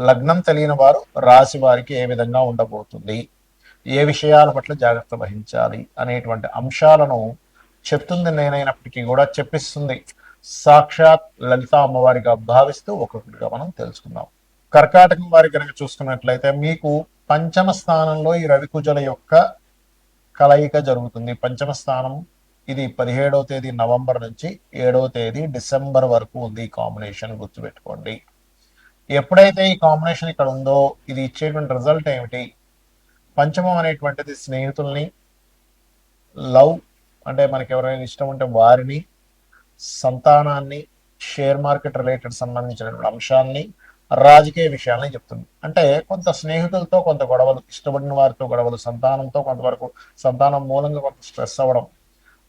లగ్నం తెలియని వారు రాశి వారికి ఏ విధంగా ఉండబోతుంది? ఏ విషయాల పట్ల జాగ్రత్త వహించాలి? అనేటువంటి అంశాలను చెప్తుంది నేనైనప్పటికీ కూడా చెప్పిస్తుంది. సాక్షాత్ లలిత అమ్మవారిగా భావిస్తూ ఒక్కొక్కటిగా మనం తెలుసుకుందాం. కర్కాటకం వారి కనుక చూసుకున్నట్లయితే మీకు పంచమ స్థానంలో ఈ రవికుజల యొక్క కలయిక జరుగుతుంది. పంచమ స్థానం ఇది పదిహేడవ తేదీ నవంబర్ నుంచి ఏడవ తేదీ డిసెంబర్ వరకు ఉంది ఈ కాంబినేషన్ గుర్తుపెట్టుకోండి. ఎప్పుడైతే ఈ కాంబినేషన్ ఇక్కడ ఉందో ఇది ఇచ్చేటువంటి రిజల్ట్ ఏమిటి? పంచమం అనేటువంటిది స్నేహితుల్ని లవ్ అంటే మనకి ఎవరైనా ఇష్టం ఉంటే వారిని సంతానాన్ని షేర్ మార్కెట్ రిలేటెడ్ సంబంధించినటువంటి అంశాన్ని రాజకీయ విషయాలని చెప్తుంది. అంటే కొంత స్నేహితులతో కొంత గొడవలు ఇష్టపడిన వారితో గొడవలు సంతానంతో కొంతవరకు సంతానం మూలంగా కొంత స్ట్రెస్ అవ్వడం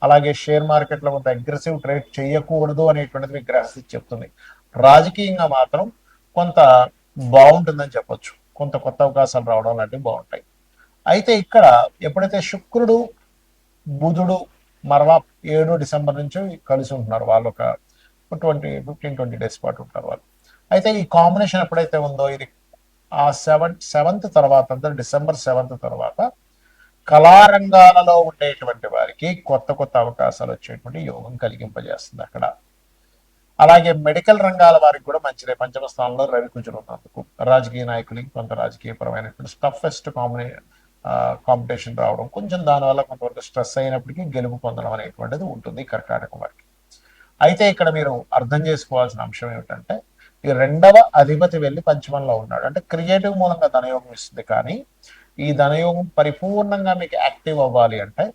అలాగే షేర్ మార్కెట్లో కొంత అగ్రెసివ్ ట్రేడ్ చేయకూడదు అనేటువంటిది మీకు గ్రహస్థితి చెప్తుంది. రాజకీయంగా మాత్రం కొంత బాగుంటుందని చెప్పొచ్చు. కొంత కొత్త అవకాశాలు రావడం లాంటివి బాగుంటాయి. అయితే ఇక్కడ ఎప్పుడైతే శుక్రుడు బుధుడు మరలా ఏడు డిసెంబర్ నుంచి కలిసి ఉంటున్నారు వాళ్ళు ఒక ట్వంటీ ఫిఫ్టీన్ ట్వంటీ డేస్ పాటు ఉంటారు వాళ్ళు. అయితే ఈ కాంబినేషన్ ఎప్పుడైతే ఉందో ఇది ఆ సెవెన్ సెవెంత్ తర్వాత అంటే డిసెంబర్ సెవెంత్ తర్వాత కళారంగాలలో ఉండేటువంటి వారికి కొత్త కొత్త అవకాశాలు వచ్చేటువంటి యోగం కలిగింపజేస్తుంది అక్కడ. అలాగే మెడికల్ రంగాల వారికి కూడా మంచిదే. పంచమ స్థానంలో రవి కుజులు రాజకీయ నాయకులకి కొంత రాజకీయపరమైనటువంటి టఫెస్ట్ కాంబినే కాంపిటీషన్ రావడం కొంచెం దానివల్ల కొంతవరకు స్ట్రెస్ అయినప్పటికీ గెలుపు పొందడం అనేటువంటిది ఉంటుంది కర్కాటకం వారికి. అయితే ఇక్కడ మీరు అర్థం చేసుకోవాల్సిన అంశం ఏమిటంటే ఈ రెండవ అధిపతి వెళ్ళి పంచమంలో ఉన్నాడు. అంటే క్రియేటివ్ మూలంగా ధనయోగం ఇస్తుంది. కానీ ఈ ధనయోగం పరిపూర్ణంగా మీకు యాక్టివ్ అవ్వాలి అంటే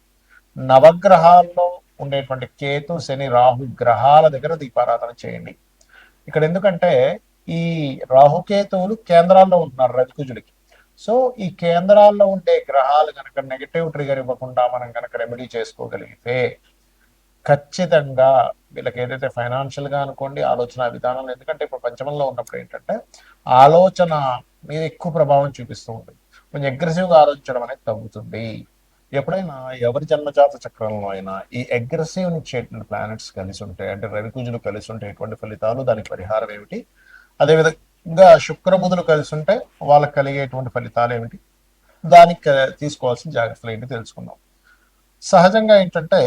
నవగ్రహాల్లో ఉండేటువంటి కేతు శని రాహు గ్రహాల దగ్గర దీపారాధన చేయండి. ఇక్కడ ఎందుకంటే ఈ రాహుకేతువులు కేంద్రాల్లో ఉంటున్నారు రవికుజుడికి సో ఈ కేంద్రాల్లో ఉండే గ్రహాలు కనుక నెగటివ్ ట్రిగర్ ఇవ్వకుండా మనం కనుక రెమెడీ చేసుకోగలిగితే ఖచ్చితంగా వీళ్ళకి ఏదైతే ఫైనాన్షియల్గా అనుకోండి ఆలోచన విధానంలో ఎందుకంటే ఇప్పుడు పంచమంలో ఉన్నప్పుడు ఏంటంటే ఆలోచన మీద ఎక్కువ ప్రభావం చూపిస్తూ ఉంటుంది. కొంచెం అగ్రెసివ్గా ఆలోచించడం అనేది తగ్గుతుంది. ఎప్పుడైనా ఎవరి జన్మజాత చక్రంలో అయినా ఈ అగ్రెసివ్ ఇచ్చేటువంటి ప్లానెట్స్ కలిసి ఉంటాయి అంటే రవికుజులు కలిసి ఉంటే ఎటువంటి ఫలితాలు దానికి పరిహారం ఏమిటి? అదేవిధంగా శుక్రబుధులు కలిసి ఉంటే వాళ్ళకి కలిగేటువంటి ఫలితాలు ఏమిటి? దానికి తీసుకోవాల్సిన జాగ్రత్తలు ఏంటి తెలుసుకుందాం. సహజంగా ఏంటంటే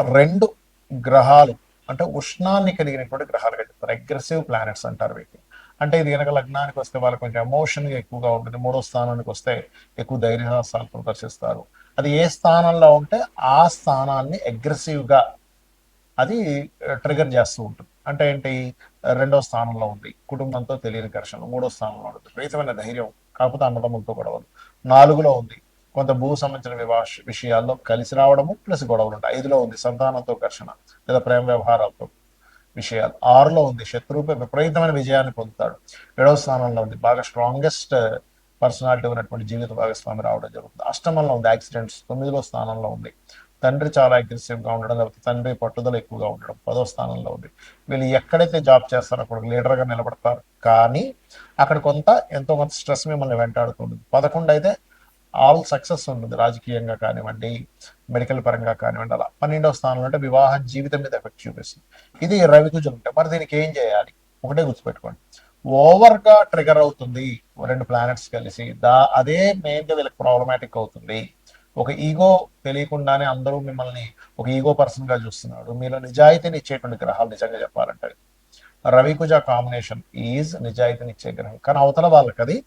రెండు గ్రహాలు అంటే ఉష్ణాన్ని కలిగినటువంటి గ్రహాలుగా చెప్తారు అగ్రెసివ్ ప్లానెట్స్ అంటారు వీటిని. అంటే ఇది కనుక లగ్నానికి వస్తే వాళ్ళకి కొంచెం ఎమోషన్ ఎక్కువగా ఉంటుంది. మూడో స్థానానికి వస్తే ఎక్కువ ధైర్యహాసాలు ప్రదర్శిస్తారు అది ఏ స్థానంలో ఉంటే ఆ స్థానాన్ని అగ్రెసివ్గా అది uh, ట్రిగర్ చేస్తూ ఉంటుంది. అంటే ఏంటి? రెండో స్థానంలో ఉంది. కుటుంబంతో తెలియని ఘర్షణ మూడో స్థానంలో ఉంటుంది. విపరీతమైన ధైర్యం కాకపోతే అన్నదమ్ములతో గొడవలు. నాలుగులో ఉంది. కొంత భూ సంబంధించిన వివా విషయాల్లో కలిసి రావడము ప్లస్ గొడవలు ఉంటాయి. ఐదులో ఉంది సంతానంతో ఘర్షణ లేదా ప్రేమ వ్యవహారాలతో. విషయాలు. ఆరులో ఉంది శత్రువుపై విపరీతమైన విజయాన్ని పొందుతాడు. ఏడవ స్థానంలో ఉంది. బాగా స్ట్రాంగెస్ట్ పర్సనాలిటీ uh, ఉన్నటువంటి జీవిత భాగస్వామి రావడం జరుగుతుంది. అష్టమంలో ఉంది యాక్సిడెంట్స్ తొమ్మిదిలో స్థానంలో ఉంది. తండ్రి చాలా అగ్రెసివ్గా ఉండడం లేకపోతే తండ్రి పట్టుదల ఎక్కువగా ఉండడం. పదో స్థానంలో ఉంది. వీళ్ళు ఎక్కడైతే జాబ్ చేస్తారో అక్కడ లీడర్గా నిలబడతారు. కానీ అక్కడ కొంత ఎంతో కొంత స్ట్రెస్ మిమ్మల్ని వెంటాడుతుంది. పదకొండు అయితే ఆల్ సక్సెస్ ఉంటుంది రాజకీయంగా కానివ్వండి మెడికల్ పరంగా కానివ్వండి అలా పన్నెండవ స్థానంలో అంటే వివాహ జీవితం మీద ఎఫెక్ట్ చూపిస్తుంది. ఇది రవి కుజులు మరి దీనికి ఏం చేయాలి? ఒకటే గుర్తుపెట్టుకోండి. ఓవర్గా ట్రిగర్ అవుతుంది రెండు ప్లానెట్స్ కలిసి. దా అదే మెయిన్గా వీళ్ళకి ప్రాబ్లమాటిక్ అవుతుంది. ఒక ఈగో తెలియకుండానే అందరూ మిమ్మల్ని ఒక ఈగో పర్సన్గా చూస్తున్నాడు. మీలో నిజాయితీని ఇచ్చేటువంటి గ్రహాలు నిజంగా చెప్పాలంటే. రవికుజ కాంబినేషన్ ఈజ్ నిజాయితీని ఇచ్చే గ్రహం. కానీ అవతల వాళ్ళకి అది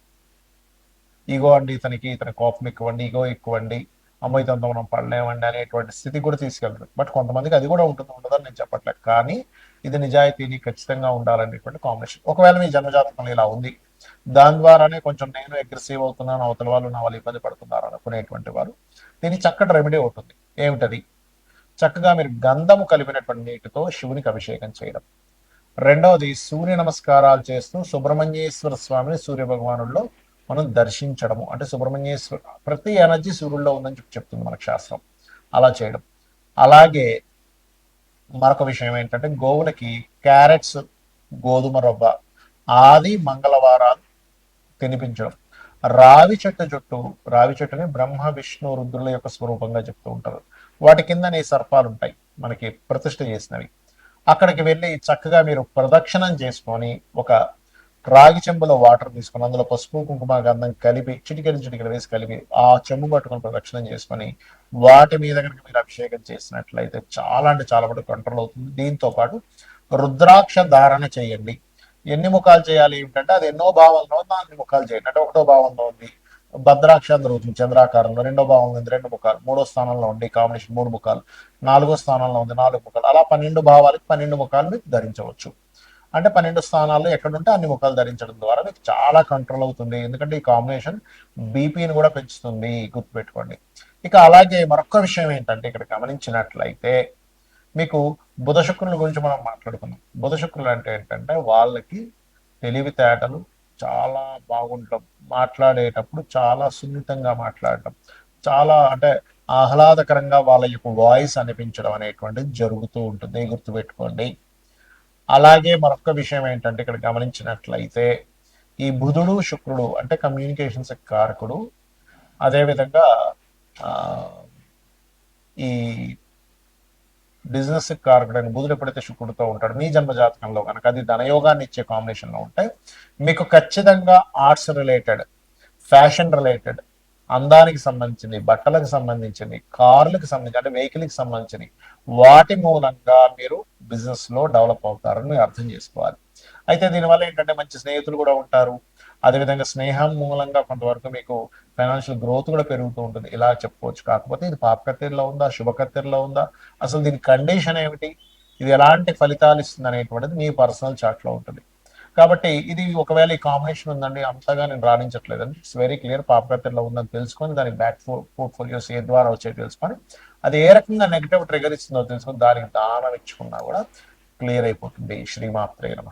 ఇగో అండి ఇతనికి ఇతని కోపం ఎక్కువండి ఇగో ఎక్కువండి అమ్మో ఇతనితో మనం పడలేమండి అనేటువంటి స్థితి కూడా తీసుకెళ్తారు బట్ కొంతమందికి అది కూడా ఉంటుంది ఉండదని నేను చెప్పట్లేదు. కానీ ఇది నిజాయితీని ఖచ్చితంగా ఉండాలనేటువంటి కాంబినేషన్ ఒకవేళ మీ జన్మజాతకంలో ఇలా ఉంది దాని ద్వారానే కొంచెం నేను అగ్రెసివ్ అవుతున్నాను అవతల వాళ్ళు నా వాళ్ళు ఇబ్బంది పడుతున్నారు అనుకునేటువంటి వారు దీనికి చక్కటి రెమెడీ ఉంటుంది ఏమిటది? చక్కగా మీరు గంధము కలిపినటువంటి నీటితో శివునికి అభిషేకం చేయడం. రెండవది సూర్య నమస్కారాలు చేస్తూ సుబ్రహ్మణ్యేశ్వర స్వామిని సూర్య భగవానుల్లో మనం దర్శించడము. అంటే సుబ్రహ్మణ్యేశ్వర ప్రతి ఎనర్జీ సూర్యుల్లో ఉందని చెప్పి చెప్తుంది మనకు శాస్త్రం. అలా చేయడం. అలాగే మరొక విషయం ఏంటంటే గోవులకి క్యారెట్స్ గోధుమ రవ్వ ఆది మంగళవారాలు తినిపించడం. రావి చెట్టు చుట్టూ రావి చెట్టుని బ్రహ్మ విష్ణు రుద్రుల యొక్క స్వరూపంగా చెప్తూ ఉంటారు. వాటి కింద నీ సర్పాలు ఉంటాయి మనకి ప్రతిష్ట చేసినవి. అక్కడికి వెళ్ళి చక్కగా మీరు ప్రదక్షిణం చేసుకొని ఒక రాగి చెంబులో వాటర్ తీసుకొని అందులో పసుపు కుంకుమ గంధం కలిపి చిటికెడు చిటికెడు వేసి కలిపి ఆ చెంబు పట్టుకుని ప్రదక్షిణం చేసుకొని వాటి మీద కనుక మీరు అభిషేకం చేసినట్లయితే చాలా అంటే చాలా మటుకు కంట్రోల్ అవుతుంది. దీంతో పాటు రుద్రాక్ష ధారణ చేయండి. ఎన్ని ముఖాలు చేయాలి ఏమిటంటే అది ఎన్నో భావంలో ఉంది అన్ని ముఖాలు చేయండి. అంటే ఒకటో భావంలో ఉంది భద్రాక్ష జరుగుతుంది చంద్రాకారంలో. రెండో భావంలో ఉంది రెండు ముఖాలు మూడో స్థానంలో ఉంది కాంబినేషన్ మూడు ముఖాలు నాలుగో స్థానంలో ఉంది నాలుగు ముఖాలు. అలా పన్నెండు భావాలకి పన్నెండు ముఖాలు మీరు ధరించవచ్చు. అంటే పన్నెండు స్థానాల్లో ఎక్కడుంటే అన్ని ముఖాలు ధరించడం ద్వారా మీకు చాలా కంట్రోల్ అవుతుంది. ఎందుకంటే ఈ కాంబినేషన్ బీపీని కూడా పెంచుతుంది. గుర్తుపెట్టుకోండి. ఇక అలాగే మరొక విషయం ఏంటంటే ఇక్కడ గమనించినట్లయితే మీకు బుధ శుక్రుల గురించి మనం మాట్లాడుకున్నాం బుధ శుక్రులు అంటే ఏంటంటే వాళ్ళకి తెలివితేటలు చాలా బాగుంటాం మాట్లాడేటప్పుడు చాలా సున్నితంగా మాట్లాడటం చాలా అంటే ఆహ్లాదకరంగా వాళ్ళ యొక్క వాయిస్ అనిపించడం అనేటువంటిది జరుగుతూ ఉంటుంది. గుర్తుపెట్టుకోండి. అలాగే మరొక విషయం ఏంటంటే ఇక్కడ గమనించినట్లయితే ఈ బుధుడు శుక్రుడు అంటే కమ్యూనికేషన్స్ కారకుడు. అదేవిధంగా ఈ బిజినెస్ కారకుడైన బుధుడు ఎప్పుడైతే శుక్రుడితో ఉంటాడు మీ జన్మ జాతకంలో కనుక అది ధనయోగాన్ని ఇచ్చే కాంబినేషన్లో ఉంటే మీకు ఖచ్చితంగా ఆర్ట్స్ రిలేటెడ్ ఫ్యాషన్ రిలేటెడ్ అందానికి సంబంధించినవి బట్టలకు సంబంధించినవి కార్లకు సంబంధించి అంటే వెహికల్కి సంబంధించినవి వాటి మూలంగా మీరు బిజినెస్లో డెవలప్ అవుతారని మీరు అర్థం చేసుకోవాలి. అయితే దీనివల్ల ఏంటంటే మంచి స్నేహితులు కూడా ఉంటారు. అదేవిధంగా స్నేహం మూలంగా కొంతవరకు మీకు ఫైనాన్షియల్ గ్రోత్ కూడా పెరుగుతూ ఉంటుంది. ఇలా చెప్పుకోవచ్చు. కాకపోతే ఇది పాపకత్తెరలో ఉందా? శుభకత్తెరలో ఉందా? అసలు దీని కండిషన్ ఏమిటి? ఇది ఎలాంటి ఫలితాలు ఇస్తుంది అనేటువంటిది మీ పర్సనల్ చాట్లో ఉంటుంది. కాబట్టి ఇది ఒకవేళ ఈ కాంబినేషన్ ఉందండి అంతగా నేను రాణించట్లేదండి. ఇట్స్ వెరీ క్లియర్ పాపకత్తెరలో ఉందని తెలుసుకొని దానికి బ్యాక్ పోర్ట్ఫోలియోస్ ఏ ద్వారా వచ్చాయి తెలుసుకొని అది ఏ రకంగా నెగిటివ్ ట్రిగర్ ఇస్తుందో తెలుసుకొని దానికి దానం ఇచ్చుకున్నా కూడా క్లియర్ అయిపోతుంది. శ్రీమాత్రే నమ.